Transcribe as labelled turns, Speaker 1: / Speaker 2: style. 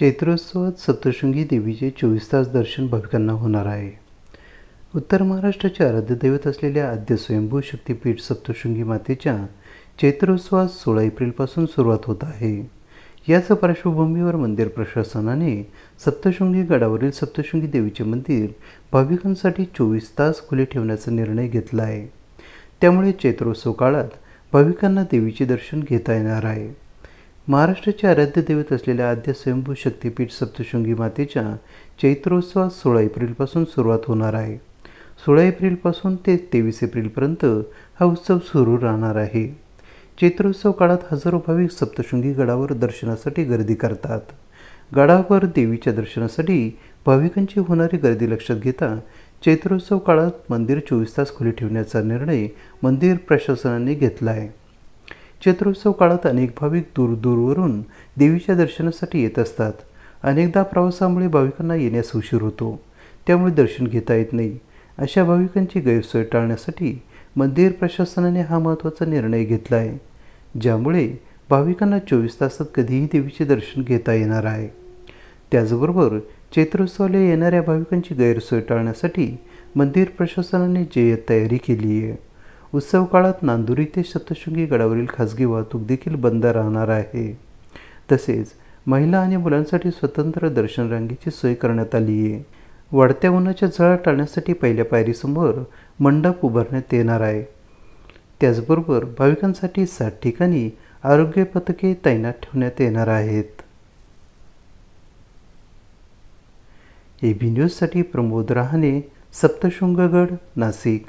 Speaker 1: चैत्रोत्सवात सप्तशृंगी देवीचे चोवीस तास दर्शन भाविकांना होणार आहे. उत्तर महाराष्ट्राचे आराध्य दैवत असलेल्या आद्य स्वयंभू शक्तीपीठ सप्तशृंगी मातेच्या चैत्रोत्सवात सोळा एप्रिलपासून सुरुवात होत आहे. याच पार्श्वभूमीवर मंदिर प्रशासनाने सप्तशृंगी गडावरील सप्तशृंगी देवीचे मंदिर भाविकांसाठी चोवीस तास खुले ठेवण्याचा निर्णय घेतला आहे त्यामुळे चैत्रोत्सव काळात भाविकांना देवीचे दर्शन घेता येणार आहे. महाराष्ट्राचे आराध्य दैवत असलेल्या आद्य स्वयंभू शक्तीपीठ सप्तशृंगी मातेच्या चैत्रोत्सवात सोळा एप्रिलपासून सुरुवात होणार आहे. सोळा एप्रिलपासून ते तेवीस एप्रिलपर्यंत हा उत्सव सुरू राहणार आहे. चैत्रोत्सव काळात हजारो भाविक सप्तशृंगी गडावर दर्शनासाठी गर्दी करतात. गडावर देवीच्या दर्शनासाठी भाविकांची होणारी गर्दी लक्षात घेता चैत्रोत्सव काळात मंदिर चोवीस तास खुले ठेवण्याचा निर्णय मंदिर प्रशासनाने घेतला आहे. चैत्रोत्सव काळात अनेक भाविक दूरदूरवरून देवीच्या दर्शनासाठी येत असतात. अनेकदा प्रवासामुळे भाविकांना येण्यास उशीर होतो. त्यामुळे दर्शन घेता येत नाही. अशा भाविकांची गैरसोय टाळण्यासाठी मंदिर प्रशासनाने हा महत्त्वाचा निर्णय घेतला आहे ज्यामुळे भाविकांना चोवीस तासात कधीही देवीचे दर्शन घेता येणार आहे. त्याचबरोबर चैत्रोत्सवाला येणाऱ्या भाविकांची गैरसोय टाळण्यासाठी मंदिर प्रशासनाने जय्यत तयारी केली आहे उत्सव काळात नांदुरी ते सप्तशृंगी गडावरील खाजगी वाहतूक देखील बंद राहणार आहे. तसेच महिला आणि मुलांसाठी स्वतंत्र दर्शन रांगेची सोय करण्यात आली आहे. वाढत्या उन्हाच्या झळा टाळण्यासाठी पहिल्या पायरीसमोर मंडप उभारण्यात येणार आहे. त्याचबरोबर भाविकांसाठी सात ठिकाणी आरोग्य पथके तैनात ठेवण्यात येणार आहेत. ए बी न्यूजसाठी प्रमोद रहाणे सप्तशृंगगड नाशिक.